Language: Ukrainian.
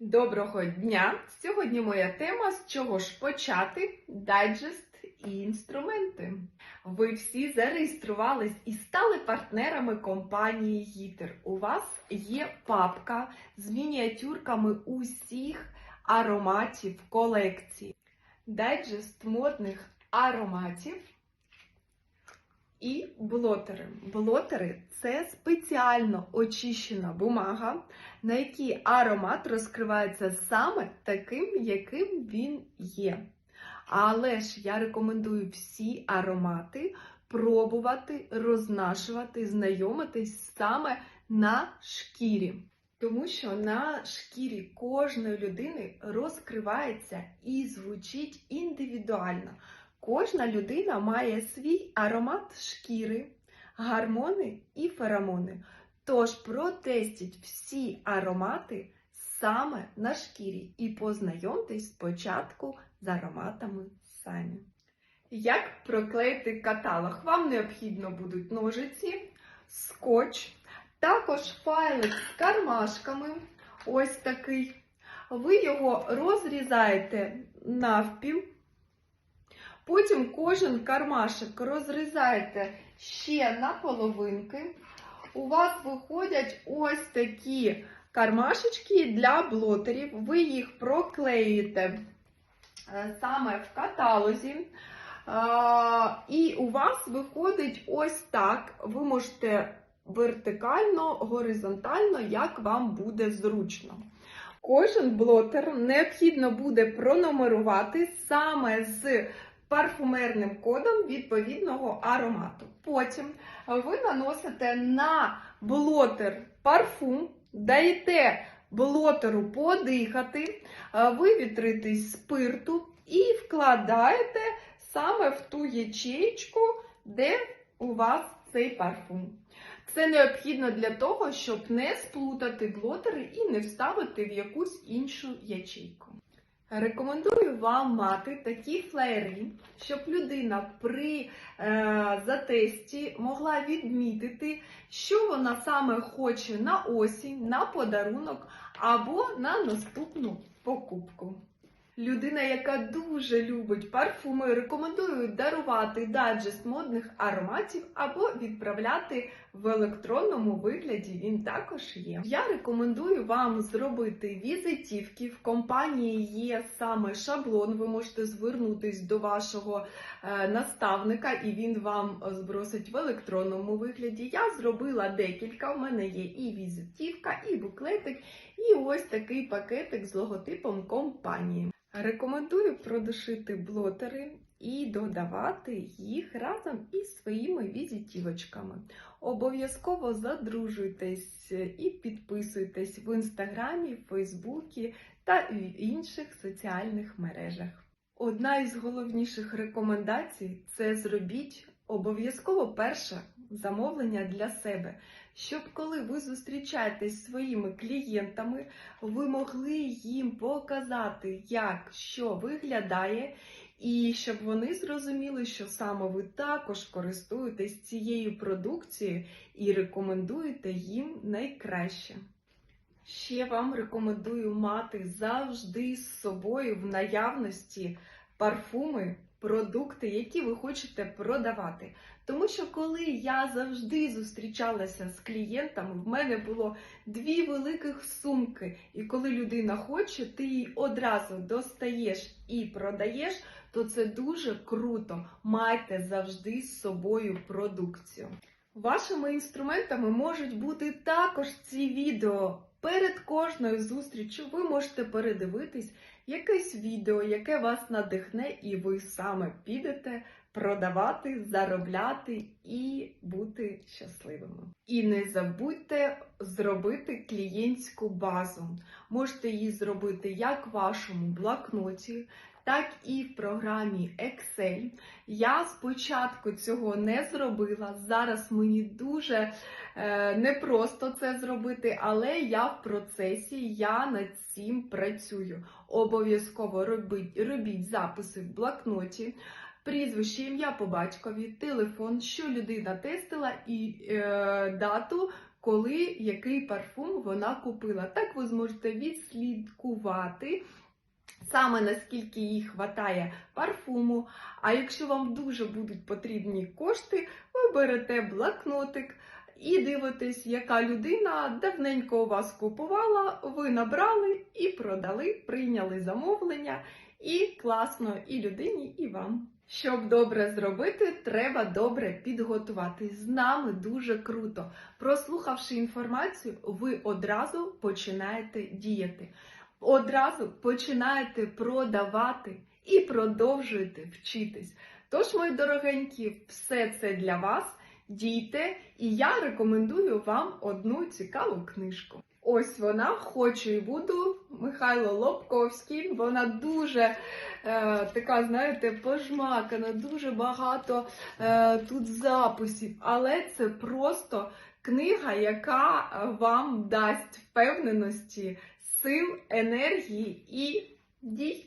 Доброго дня! Сьогодні моя тема з чого ж почати дайджест і інструменти. Ви всі зареєструвались і стали партнерами компанії Гітер. У вас є папка з мініатюрками усіх ароматів колекції. Дайджест модних ароматів і блотери. Блотери це спеціально очищена бумага, на якій аромат розкривається саме таким, яким він є. Але ж я рекомендую всі аромати пробувати, рознашувати, знайомитись саме на шкірі. Тому що на шкірі кожної людини розкривається і звучить індивідуально. Кожна людина має свій аромат шкіри, гормони і феромони. Тож протестіть всі аромати саме на шкірі і познайомтесь спочатку з ароматами самі. Як проклеїти каталог? Вам необхідно будуть ножиці, скотч, також файлик з кармашками. Ось такий. Ви його розрізаєте навпіл. Потім кожен кармашек розрізаєте ще на половинки. У вас виходять ось такі кармашечки для блотерів. Ви їх проклеїте е, саме в каталозі. І у вас виходить ось так. Ви можете вертикально, горизонтально, як вам буде зручно. Кожен блотер необхідно буде пронумерувати саме з парфумерним кодом відповідного аромату. Потім ви наносите на блотер парфум, даєте блотеру подихати, вивітритись спирту і вкладаєте саме в ту ячеєчку, де у вас цей парфум. Це необхідно для того, щоб не сплутати блотери і не вставити в якусь іншу ячейку. Рекомендую вам мати такі флеєри, щоб людина при е, затесті могла відмітити, що вона саме хоче на осінь, на подарунок або на наступну покупку. Людина, яка дуже любить парфуми, рекомендую дарувати даджест модних ароматів або відправляти в електронному вигляді. Він також є. Я рекомендую вам зробити візитівки. В компанії є саме шаблон. Ви можете звернутись до вашого е, наставника, і він вам збросить в електронному вигляді. Я зробила декілька. У мене є і візитівка, і буклетик, і ось такий пакетик з логотипом компанії. Рекомендую продушити блотери і додавати їх разом із своїми візитівочками. Обов'язково задружуйтесь і підписуйтесь в інстаграмі, Фейсбуці та інших соціальних мережах. Одна із головніших рекомендацій це зробіть обов'язково перше замовлення для себе, щоб коли ви зустрічаєтесь зі своїми клієнтами, ви могли їм показати, як що виглядає, і щоб вони зрозуміли, що саме ви також користуєтесь цією продукцією і рекомендуєте їм найкраще. Ще вам рекомендую мати завжди з собою в наявності парфуми, продукти, які ви хочете продавати. Тому що коли я завжди зустрічалася з клієнтами, в мене було дві великих сумки. І коли людина хоче, ти її одразу достаєш і продаєш, то це дуже круто. Майте завжди з собою продукцію. Вашими інструментами можуть бути також ці відео. Перед кожною зустрічю ви можете передивитись якесь відео, яке вас надихне, і ви саме підете продавати, заробляти і бути щасливими. І не забудьте зробити клієнтську базу. Можете її зробити як в вашому блокноті, так і в програмі Excel. Я спочатку цього не зробила. Зараз мені дуже е, непросто це зробити, але я в процесі, я над цим працюю. Обов'язково робіть, робіть записи в блокноті. Прізвище, ім'я по батькові, телефон, що людина тестила і е, дату, коли який парфум вона купила. Так ви зможете відслідкувати. Саме наскільки їй хватає парфуму. А якщо вам дуже будуть потрібні кошти, ви берете блокнотик і дивитесь, яка людина давненько у вас купувала, ви набрали і продали, прийняли замовлення, і класно і людині, і вам. Щоб добре зробити, треба добре підготувати. З нами дуже круто. Прослухавши інформацію, ви одразу починаєте діяти. Одразу починаєте продавати і продовжуєте вчитись. Тож, мої дорогенькі, все це для вас. Дійте, і я рекомендую вам одну цікаву книжку. Ось вона, хочу і буду. Михайло Лобковський. Вона дуже е, така, знаєте, пожмакана, дуже багато е, тут записів. Але це просто книга, яка вам дасть впевненості, сил, енергії і дій.